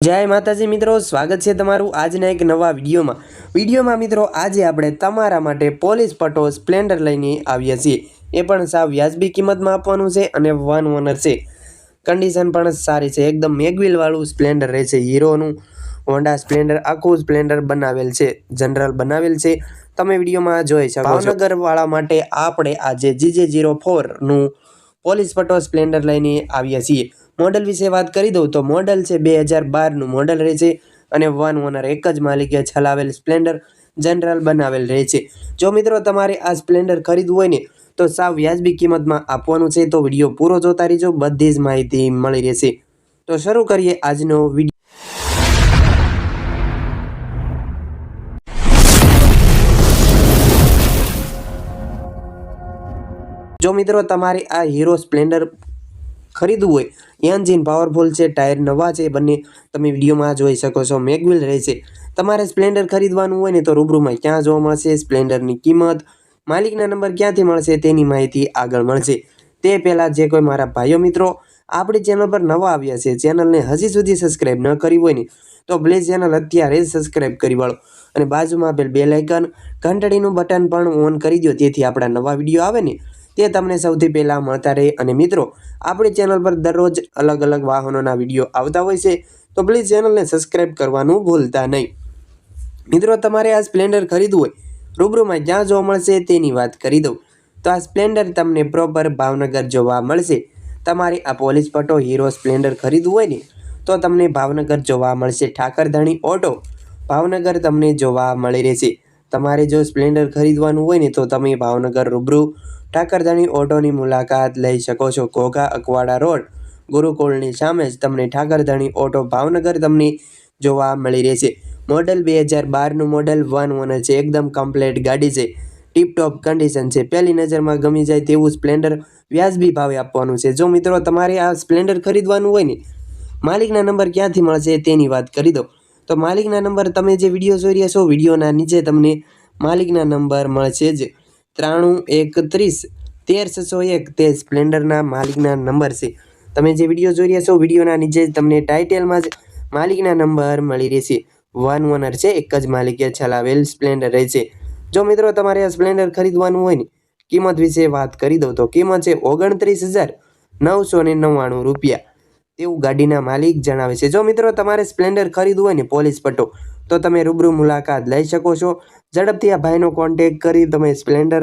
જય માતાજી મિત્રો, સ્વાગત છે તમારું આજના એક નવા વિડીયોમાં. વિડીયોમાં મિત્રો, આજે આપણે તમારા માટે પોલીસ પટો સ્પ્લેન્ડર લઈને આવ્યા છીએ. એ પણ સાવ વ્યાજબી કિંમતમાં આપવાનું છે અને વન ઓનર છે. કન્ડિશન પણ સારી છે. એકદમ મેગવિલવાળું સ્પ્લેન્ડર રહેશે હીરોનું. હોન્ડા સ્પ્લેન્ડર, આખું સ્પ્લેન્ડર બનાવેલ છે. જનરલ બનાવેલ છે. તમે વિડીયોમાં જોઈ શકો ભાવનગરવાળા માટે આપણે આજે જીજે જીરો ફોરનું પોલીસ પટો સ્પ્લેન્ડર લઈને આવ્યા છીએ. મોડલ વિશે વાત કરી દઉં તો મોડલ છે બે હજાર બારનું મોડલ રહે છે અને વન ઓનર એક જ માલિકે ચલાવેલ સ્પ્લેન્ડર જનરલ બનાવેલ રહે છે. જો મિત્રો તમારે આ સ્પ્લેન્ડર ખરીદવું હોય ને, તો સાવ વ્યાજબી કિંમતમાં આપવાનું છે તો વીડિયો પૂરો જોતા રહીજો, બધી જ માહિતી મળી રહેશે. તો શરૂ કરીએ આજનો વીડિયો. જો મિત્રો તમારે આ હીરો સ્પ્લેન્ડર ખરીદવું હોય. એન્જિન પાવરફુલ છે, ટાયર નવા છે, બંને તમે વિડીયોમાં જોઈ શકો છો. મેગવિલ રહેશે. તમારે સ્પ્લેન્ડર ખરીદવાનું હોય ને તો રૂબરૂમાં ક્યાં જોવા મળશે? સ્પ્લેન્ડરની કિંમત, માલિકના નંબર ક્યાંથી મળશે તેની માહિતી આગળ મળશે. તે પહેલાં જે કોઈ મારા ભાઈઓ મિત્રો આપણી ચેનલ પર નવા આવ્યા છે ચેનલને હજી સુધી સબસ્ક્રાઈબ ન કરી હોય ને તો પ્લીઝ ચેનલ અત્યારે જ સબસ્ક્રાઈબ કરી વાળો. અને બાજુમાં આપેલ બે લાઇકન ઘંટડીનું બટન પણ ઓન કરી દો તેથી આપણા નવા વીડિયો આવે ને તે તમને સૌથી પહેલાં મળતા રહે. અને મિત્રો, આપણી ચેનલ પર દરરોજ અલગ અલગ વાહનોના વીડિયો આવતા હોય છે, તો પ્લીઝ ચેનલને સબસ્ક્રાઈબ કરવાનું ભૂલતા નહીં. મિત્રો, તમારે આ સ્પ્લેન્ડર ખરીદવું હોય, રૂબરૂમાં જ્યાં જોવા મળશે તેની વાત કરી દઉં. તો આ સ્પ્લેન્ડર તમને પ્રોપર ભાવનગર જોવા મળશે. તમારે આ પોલીસ પટો હીરો સ્પ્લેન્ડર ખરીદવું હોય ને, તો તમને ભાવનગર જોવા મળશે ઠાકરધાણી ઓટો. ભાવનગર તમને જોવા મળી રહેશે. તમારે જો સ્પ્લેન્ડર ખરીદવાનું હોય ને તો તમે ભાવનગર રૂબરૂ ઠાકરધાણી ઓટોની મુલાકાત લઈ શકો છો. ઘોઘા અકવાડા રોડ. ગુરુકુળની સામે જ તમને ઠાકરધાણી ઓટો ભાવનગર તમને જોવા મળી રહેશે. મોડલ બે હજાર બારનું મોડલ વન ઓનર છે. એકદમ કમ્પ્લેટ ગાડી છે. ટીપટોપ કન્ડિશન છે. પહેલી નજરમાં ગમી જાય તેવું સ્પ્લેન્ડર વ્યાજબી ભાવે આપવાનું છે. જો મિત્રો તમારે આ સ્પ્લેન્ડર ખરીદવાનું હોય ને, માલિકના નંબર ક્યાંથી મળશે તેની વાત કરી દો તો માલિકના નંબર તમે જે વીડિયો જોઈ રહ્યા છો, વિડીયોના નીચે તમને માલિકના નંબર મળશે જ. ત્રાણું એકત્રીસ તેર, છસો એક, તે સ્પ્લેન્ડરના માલિકના નંબર છે. તમે જે વીડિયો જોઈ રહ્યા છો, વિડીયોના નીચે તમને ટાઇટેલમાં જ માલિકના નંબર મળી રહેશે. વન ઓનર છે, એક જ માલિકે ચલાવેલ સ્પ્લેન્ડર રહેશે જો મિત્રો તમારે સ્પ્લેન્ડર ખરીદવાનું હોય ને, કિંમત વિશે વાત કરી દઉં તો કિંમત છે ઓગણત્રીસ હજાર નવસો ને નવ્વાણું રૂપિયા. તેવું ગાડીના માલિક જણાવે છે. જો મિત્રો તમારે સ્પ્લેન્ડર ખરીદવું હોય ને પોલીસ પટ્ટો, તો તમે રૂબરૂ મુલાકાત લઈ શકો છો. ઝડપથી આ ભાઈનો કોન્ટેક કરી તમે સ્પ્લેન્ડર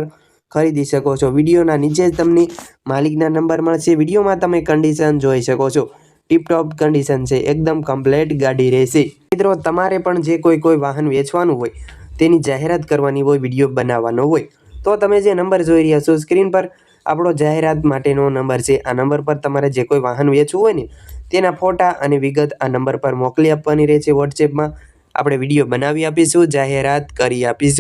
ખરીદી શકો છો. વિડીયોના નીચે જ તમને માલિકના નંબર મળશે. વિડીયોમાં તમે કન્ડિશન જોઈ શકો છો. ટીપટોપ કન્ડિશન છે. એકદમ કમ્પ્લેટ ગાડી રહેશે. મિત્રો, તમારે પણ જે કોઈ કોઈ વાહન વેચવાનું હોય, તેની જાહેરાત કરવાની હોય, વીડિયો બનાવવાનો હોય, તો તમે જે નંબર જોઈ રહ્યા છો, સ્ક્રીન પર આપણો જાહેરાત માટેનો નંબર છે. આ નંબર પર તમારે જે કોઈ વાહન વેચવું હોય ને, તેના ફોટા અને વિગત આ નંબર પર મોકલી આપવાની રહે છે વોટ્સએપમાં આપણે વીડિયો બનાવી આપીશું, જાહેરાત કરી આપીશું.